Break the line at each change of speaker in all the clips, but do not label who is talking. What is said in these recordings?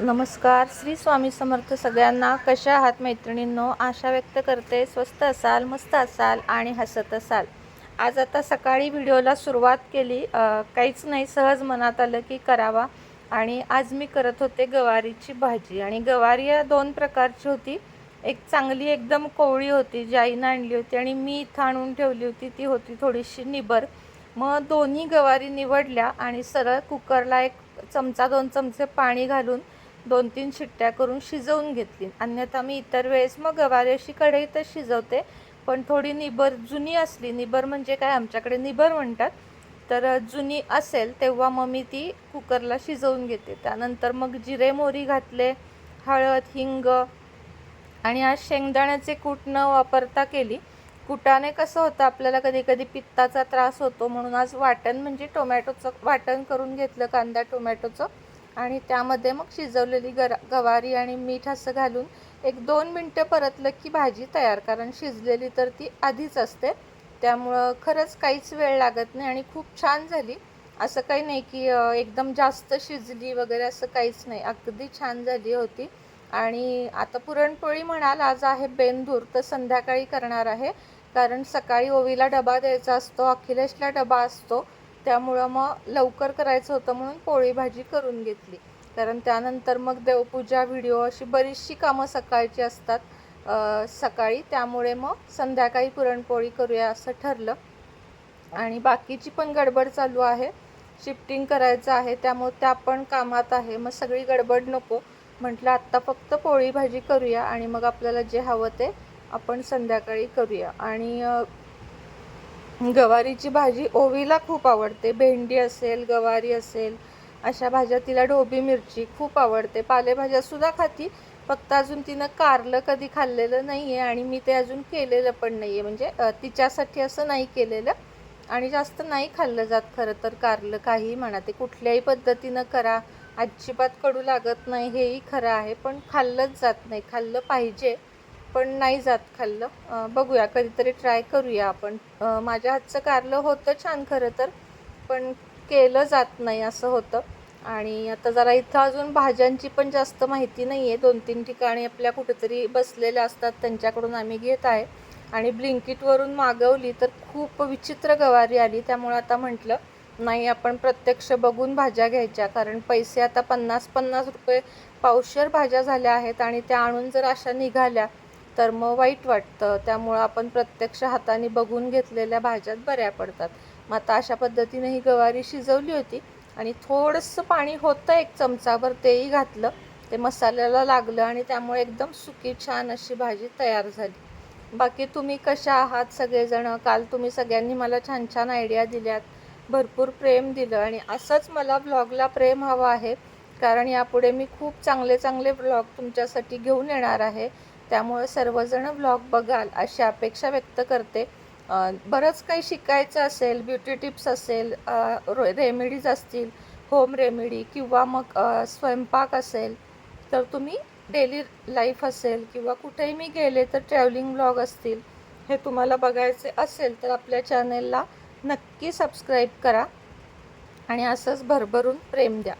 नमस्कार. श्री स्वामी समर्थ सगळ्यांना कशा आहात मैत्रिणींनो? आशा व्यक्त करते. स्वस्त असाल मस्त असाल आणि हसत असाल. आज आता सकाळी व्हिडिओला सुरुवात केली. काहीच नाही सहज मनात आलं की करावा. आणि आज मी करत होते गवारीची भाजी. आणि गवारी या दोन प्रकारची होती. एक चांगली एकदम कोवळी होती जी आईनं आणली होती. आणि मी इथं आणून ठेवली होती. ती होती थोडीशी निबर. मग दोन्ही गवारी निवडल्या आणि सरळ कुकरला एक चमचा दोन चमचे पाणी घालून दोन तीन शिट्ट्या करून शिजवून घेतली. अन्यथा मी इतर वेळेस मग गवारी अशी कढईतच शिजवते. पण थोडी निबर जुनी असली निबर म्हणजे काय आमच्याकडे निबर म्हणतात. तर जुनी असेल तेव्हा मग मी ती कुकरला शिजवून घेते. त्यानंतर मग जिरे मोहरी घातले हळद हिंग आणि आज शेंगदाण्याचे कूट न वापरता केली. कुटाने कसं होतं आपल्याला कधी कधी पित्ताचा त्रास होतो म्हणून आज वाटण म्हणजे टोमॅटोचं वाटण करून घेतलं कांदा टोमॅटोचं. आणि त्यामध्ये मग शिजवलेली गरा गवारी आणि मीठ असं घालून एक दोन मिनटं परतलं की भाजी तयार. कारण शिजलेली तर ती आधीच असते. त्यामुळं खरंच काहीच वेळ लागत नाही आणि खूप छान झाली. असं काही नाही की एकदम जास्त शिजली वगैरे असं काहीच नाही. अगदी छान झाली होती. आणि आता पुरणपोळी म्हणाल आज आहे बेंदूर तर संध्याकाळी करणार आहे. कारण सकाळी ओवीला डबा द्यायचा असतो अखिलेशला डबा असतो. त्यामुळं मग लवकर करायचं होतं म्हणून पोळी भाजी करून घेतली. कारण त्यानंतर मग देवपूजा व्हिडिओ अशी बरीचशी कामं सकाळची असतात. सकाळी त्यामुळे मग संध्याकाळी पुरणपोळी करूया असं ठरलं. आणि बाकीची पण गडबड चालू आहे. शिफ्टिंग करायचं आहे त्यामुळे त्या पण कामात आहे. मग सगळी गडबड नको. म्हटलं आत्ता फक्त पोळी भाजी करूया आणि मग आपल्याला जे हवं ते आपण संध्याकाळी करूया. आणि गवारीची भाजी ओवीला खूप आवडते. भेंडी असेल गवारी असेल अशा भाज्या तिला ढोबी मिरची खूप आवडते. पालेभाज्यासुद्धा खाती फक्त अजून तिनं कारलं कधी खाल्लेलं नाही आहे आणि मी ते अजून केलेलं पण नाही आहे म्हणजे तिच्यासाठी असं नाही केलेलं आणि जास्त नाही खाल्लं जात खरं तर कारलं काहीही म्हणा. ते कुठल्याही पद्धतीनं करा. अजिबात कडू लागत नाही हेही खरं आहे. पण खाल्लंच जात नाही. खाल्लं पाहिजे. पण नाही जात खाल्लं. बघूया कधीतरी ट्राय करूया आपण. माझ्या हातचं कारलं होतं छान खरं तर पण केलं जात नाही असं होतं. आणि आता जरा इथं अजून भाज्यांची पण जास्त माहिती नाही आहे दोन तीन ठिकाणी आपल्या कुठेतरी बसलेल्या असतात त्यांच्याकडून आम्ही घेत आहे. आणि ब्लिंकिटवरून मागवली तर खूप विचित्र गवारी आली. त्यामुळे आता म्हटलं नाही आपण प्रत्यक्ष बघून भाज्या घ्यायच्या. कारण पैसे आता पन्नास पन्नास रुपये पावशेर भाज्या झाल्या आहेत आणि त्या आणून जर अशा निघाल्या तर मग वाईट वाटतं. त्यामुळं आपण प्रत्यक्ष हाताने बघून घेतलेल्या भाज्यात बऱ्या पडतात. मग आता अशा पद्धतीने ही गवारी शिजवली होती आणि थोडंसं पाणी होतं एक चमचाभर तेही घातलं. ते मसाल्याला लागलं आणि त्यामुळे एकदम सुकी छान अशी भाजी तयार झाली. बाकी तुम्ही कशा आहात सगळेजण? काल तुम्ही सगळ्यांनी मला छान छान आयडिया दिल्यात. भरपूर प्रेम दिलं आणि असंच मला ब्लॉगला प्रेम हवं आहे. कारण यापुढे मी खूप चांगले चांगले ब्लॉग तुमच्यासाठी घेऊन येणार आहे. त्यामुळे सर्वजण ब्लॉग बघाल अशी अपेक्षा व्यक्त करते. बरंच काही शिकायचं असेल ब्युटी टिप्स असेल रेमेडीज असतील होम रेमेडी किंवा मग स्वयंपाक असेल तर तुम्ही डेली लाईफ असेल किंवा कुठेही मी गेले तर ट्रॅव्हलिंग ब्लॉग असतील हे तुम्हाला बघायचे असेल तर आपल्या चॅनेलला नक्की सबस्क्राईब करा आणि असंच भरभरून प्रेम द्या.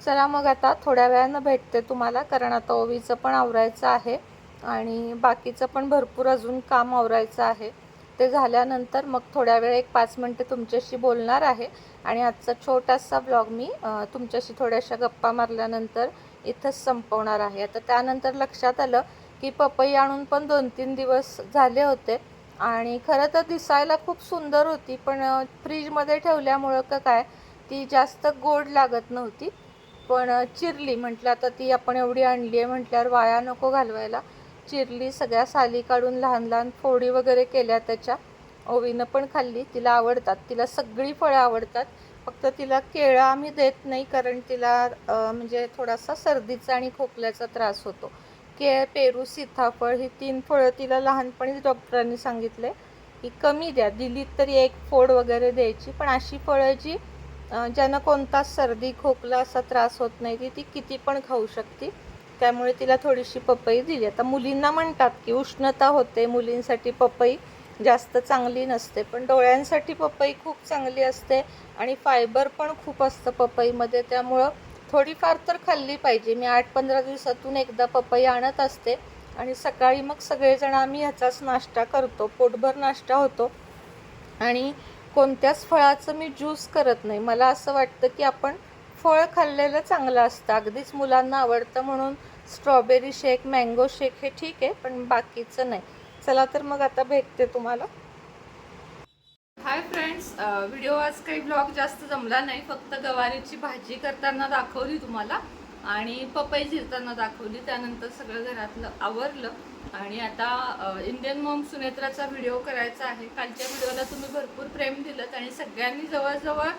चला मग आता थोड्या वेळानं भेटते तुम्हाला कारण आता ओवीचं पण आवरायचं आहे. आणि बाकीचं पण भरपूर अजून काम आवरायचं आहे. ते झाल्यानंतर मग थोड्या वेळ एक पाच मिनटं तुमच्याशी बोलणार आहे. आणि आजचा छोटासा ब्लॉग मी तुमच्याशी थोड्याशा गप्पा मारल्यानंतर इथंच संपवणार आहे. आता त्यानंतर लक्षात आलं की पपई आणून पण दोन तीन दिवस झाले होते. आणि खरं तर दिसायला खूप सुंदर होती पण फ्रीजमध्ये ठेवल्यामुळं का काय ती जास्त गोड लागत नव्हती. पण चिरली म्हटलं आता ती आपण एवढी आणली आहे म्हटल्यावर वाया नको घालवायला. चिरली सगळ्या साली काढून लहान लहान फोडी वगैरे केल्या त्याच्या. ओवीनं पण खाल्ली तिला आवडतात. तिला सगळी फळं आवडतात. फक्त तिला केळं आम्ही देत नाही कारण तिला म्हणजे थोडासा सर्दीचा आणि खोकल्याचा त्रास होतो. केळ पेरू सीताफळ ही तीन फळं तिला लहानपणीच डॉक्टरांनी सांगितले. की कमी द्या. दिलीत तरी एक फोड वगैरे द्यायची. पण अशी फळं जी ज्यांना कोणताच सर्दी खोकला असा त्रास होत नाही ती ती किती पण खाऊ शकते. त्यामुळे तिला थोडीशी पपई दिली. आता मुलींना म्हणतात की उष्णता होते मुलींसाठी पपई जास्त चांगली नसते पण डोळ्यांसाठी पपई खूप चांगली असते आणि फायबर पण खूप असतं पपईमध्ये. त्यामुळं थोडीफार तर खाल्ली पाहिजे. मी आठ पंधरा दिवसातून एकदा पपई आणत असते आणि सकाळी मग सगळेजण आम्ही ह्याचाच नाश्ता करतो. पोटभर नाश्ता होतो आणि कोणत्याच फळाचं मी ज्यूस करत नाही. मला असं वाटतं की आपण फळ खाल्लेलं चांगलं असतं. अगदीच मुलांना आवडतं म्हणून स्ट्रॉबेरी शेक मँगो शेक हे ठीक आहे पण बाकीचं नाही. चला तर मग आता भेटते तुम्हाला. हाय फ्रेंड्स व्हिडिओ आज काही ब्लॉग जास्त जमला नाही. फक्त गवारीची भाजी करताना दाखवली तुम्हाला आणि पपई झिरताना दाखवली. त्यानंतर सगळं घरातलं आवरलं आणि आता इंडियन मॉम सुनेत्राचा व्हिडिओ करायचा आहे. कालच्या व्हिडिओला तुम्ही भरपूर प्रेम दिलं आणि सगळ्यांनी जवळजवळ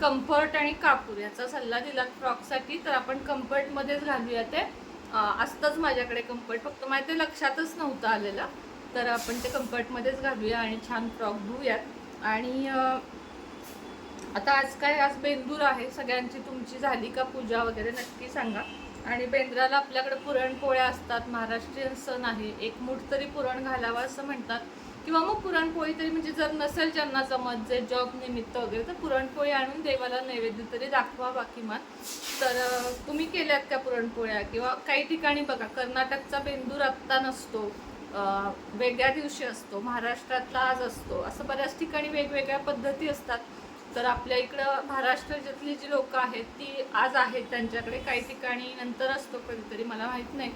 कम्फर्ट आणि कापूर याचा सल्ला दिला फ्रॉकसाठी तर आपण कम्फर्टमध्येच घालूया ते. असतंच माझ्याकडे कम्फर्ट फक्त माझ्या ते लक्षातच नव्हतं आलेलं. तर आपण ते कम्फर्टमध्येच घालूया आणि छान फ्रॉक धुऊयात. आणि आता आज काय आज बेंदूर आहे. सगळ्यांची तुमची झाली का पूजा वगैरे नक्की सांगा. आणि बेंद्राला आपल्याकडे पुरणपोळ्या असतात. महाराष्ट्रीयन सण आहे. एक मूठ तरी पुरण घालावा असं म्हणतात. किंवा मग पुरणपोळी तरी म्हणजे जर नसेल ज्यांना जमत जे जॉब निमित्त वगैरे तर पुरणपोळी आणून देवाला नैवेद्य तरी दाखवा किमान तर तुम्ही केल्यात त्या पुरणपोळ्या? किंवा काही ठिकाणी बघा कर्नाटकचा बेंदूर आत्ता नसतो वेगळ्या दिवशी असतो महाराष्ट्रातला आज असतो असं बऱ्याच ठिकाणी वेगवेगळ्या पद्धती असतात. तर आपल्या इकडं महाराष्ट्रातली जी लोकं आहेत ती आज आहेत त्यांच्याकडे. काही ठिकाणी नंतर असतो कधीतरी मला माहीत नाही.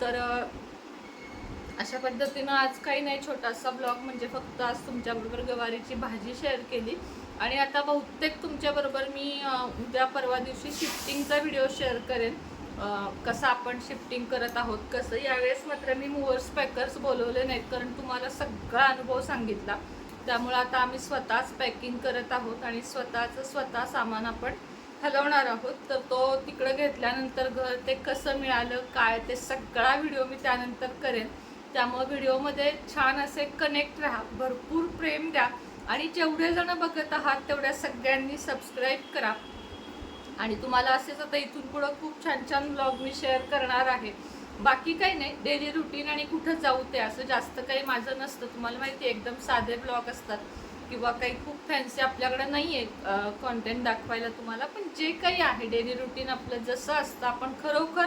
तर अशा पद्धतीनं आज काही नाही छोटासा ब्लॉग म्हणजे फक्त आज तुमच्याबरोबर गवारीची भाजी शेअर केली. आणि आता बहुतेक तुमच्याबरोबर मी उद्या परवा दिवशी शिफ्टिंगचा व्हिडिओ शेअर करेन. कसं आपण शिफ्टिंग करत आहोत कसं. यावेळेस मात्र मी मुवर्स पॅकर्स बोलवले नाहीत कारण तुम्हाला सगळा अनुभव सांगितला. त्यामुळे आता आम्ही स्वतःच पॅकिंग करत आहोत आणि स्वतःचं स्वतः सामान आपण हलवणार आहोत. तर तो तिकडं घेतल्यानंतर घर ते कसं मिळालं काय ते सगळा व्हिडिओ मी त्यानंतर करेन. त्यामुळं व्हिडिओमध्ये छान असे कनेक्ट राहा. भरपूर प्रेम द्या. आणि जेवढे जण बघत आहात तेवढ्या सगळ्यांनी सबस्क्राईब करा. आणि तुम्हाला असेच आता इथून पुढं खूप छान छान ब्लॉग मी शेअर करणार आहे. बाकी काही नाही डेली रुटीन आणि कुठं जाऊ ते असं जास्त काही माझं नसतं. तुम्हाला माहिती आहे एकदम साधे ब्लॉग असतात. किंवा काही खूप फॅन्सी आपल्याकडे नाही आहे कॉन्टेंट दाखवायला तुम्हाला. पण जे काही आहे डेली रुटीन आपलं जसं असतं आपण खरोखर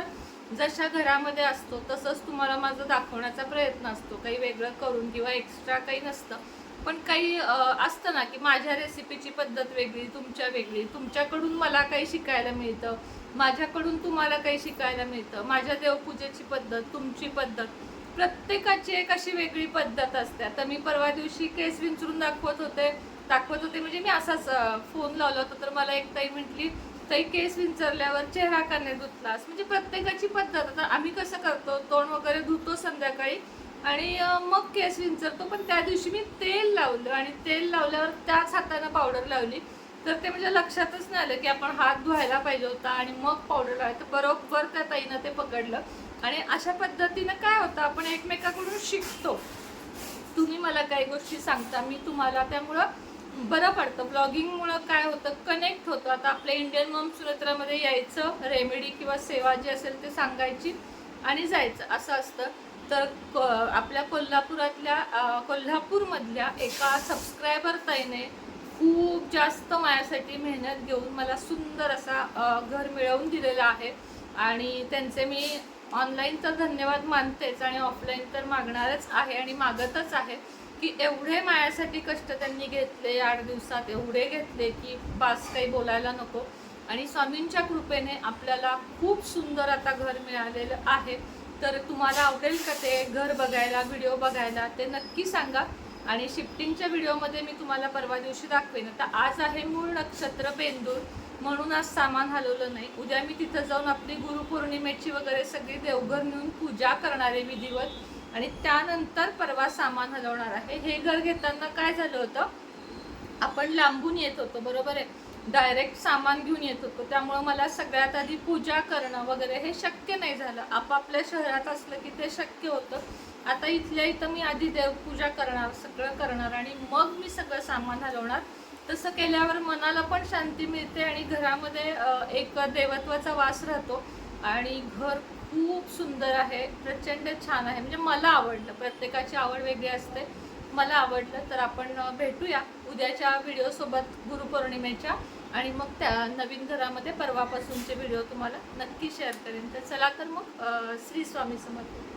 जशा घरामध्ये असतो तसंच तुम्हाला माझं दाखवण्याचा प्रयत्न असतो. काही वेगळं करून किंवा एक्स्ट्रा काही नसतं. पण काही असतं ना की माझ्या रेसिपीची पद्धत वेगळी तुमच्या वेगळी. तुमच्याकडून मला काही शिकायला मिळतं. माझ्याकडून तुम्हाला काही शिकायला मिळतं. माझ्या देवपूजेची पद्धत तुमची पद्धत. प्रत्येकाची एक अशी वेगळी पद्धत असते. आता मी परवा दिवशी केस विंचरून दाखवत होते. दाखवत होते म्हणजे मी असाच फोन लावला होता. तर मला एक ताई म्हटली ताई केस विंचरल्यावर चेहरा करणे धुतलास. म्हणजे प्रत्येकाची पद्धत. आता आम्ही कसं करतो? तोंड वगैरे धुतो संध्याकाळी आणि मग केस विंचरतो. पण त्या दिवशी मी तेल लावलं आणि तेल लावल्यावर त्याच हातानं पावडर लावली. तर ते म्हणजे लक्षातच नाही आलं की आपण हात धुवायला पाहिजे होता आणि मग पावडर लावायचं. बरोबर त्या ताईनं ते पकडलं. आणि अशा पद्धतीनं काय होतं? आपण एकमेकाकडून शिकतो. तुम्ही मला काही गोष्टी सांगता मी तुम्हाला त्यामुळं बरं पडतं. ब्लॉगिंगमुळं काय होतं? कनेक्ट होतं. आता आपल्या इंडियन मॉम सुरत्रामध्ये यायचं रेमेडी किंवा सेवा जी असेल ते सांगायची आणि जायचं. असं असतं. तर क- आपल्या कोल्हापुरातल्या कोल्हापूरमधल्या एका सबस्क्रायबर ताईने खूप जास्त माझ्यासाठी मेहनत घेऊन मला सुंदर असा घर मिळवून दिलेला आहे. आणि त्यांचे मी ऑनलाईन तर धन्यवाद मानतेच आणि ऑफलाईन तर मागणारच आहे आणि मागतच आहे की एवढे माझ्यासाठी कष्ट त्यांनी घेतले आठ दिवसात एवढे घेतले की बास काही बोलायला नको. आणि स्वामींच्या कृपेने आपल्याला खूप सुंदर आता घर मिळालेलं आहे. तर तुम्हाला आवडेल का ते घर बघायला व्हिडिओ बघायला? ते नक्की सांगा. आणि शिफ्टिंगच्या व्हिडिओमध्ये मी तुम्हाला परवा दिवशी दाखवेन. आता आज आहे मूळ नक्षत्र बेंदूर. म्हणून आज सामान हलवलं नाही. उद्या मी तिथं जाऊन आपली गुरुपौर्णिमेची वगैरे सगळी देवघर नेऊन पूजा करणार आहे विधिवत आणि त्यानंतर परवा सामान हलवणार आहे. हे घर घेताना काय झालं होतं? आपण लांबून येत होतो बरोबर आहे? डायरेक्ट सामान घेऊन येत होतो. त्यामुळं मला सगळ्यात आधी पूजा करणं वगैरे हे शक्य नाही झालं. आपापल्या शहरात असलं की ते शक्य होतं. आता इथल्या इथं मी आधी देवपूजा करणार सगळं करणार आणि मग मी सगळं सामान हलवणार. तसं केल्यावर मनाला पण शांती मिळते आणि घरामध्ये एक देवत्वाचा वास राहतो. आणि घर खूप सुंदर आहे प्रचंड छान आहे. म्हणजे मला आवडलं प्रत्येकाची आवड वेगळी असते. मला आवडलं तर आपण भेटूया उद्याच्या व्हिडिओसोबत गुरुपौर्णिमेच्या. आणि मग त्या नवीन घरामध्ये परवापासूनचे व्हिडिओ तुम्हाला नक्की शेअर करेन. तर चला तर मग श्री स्वामी समर्थ.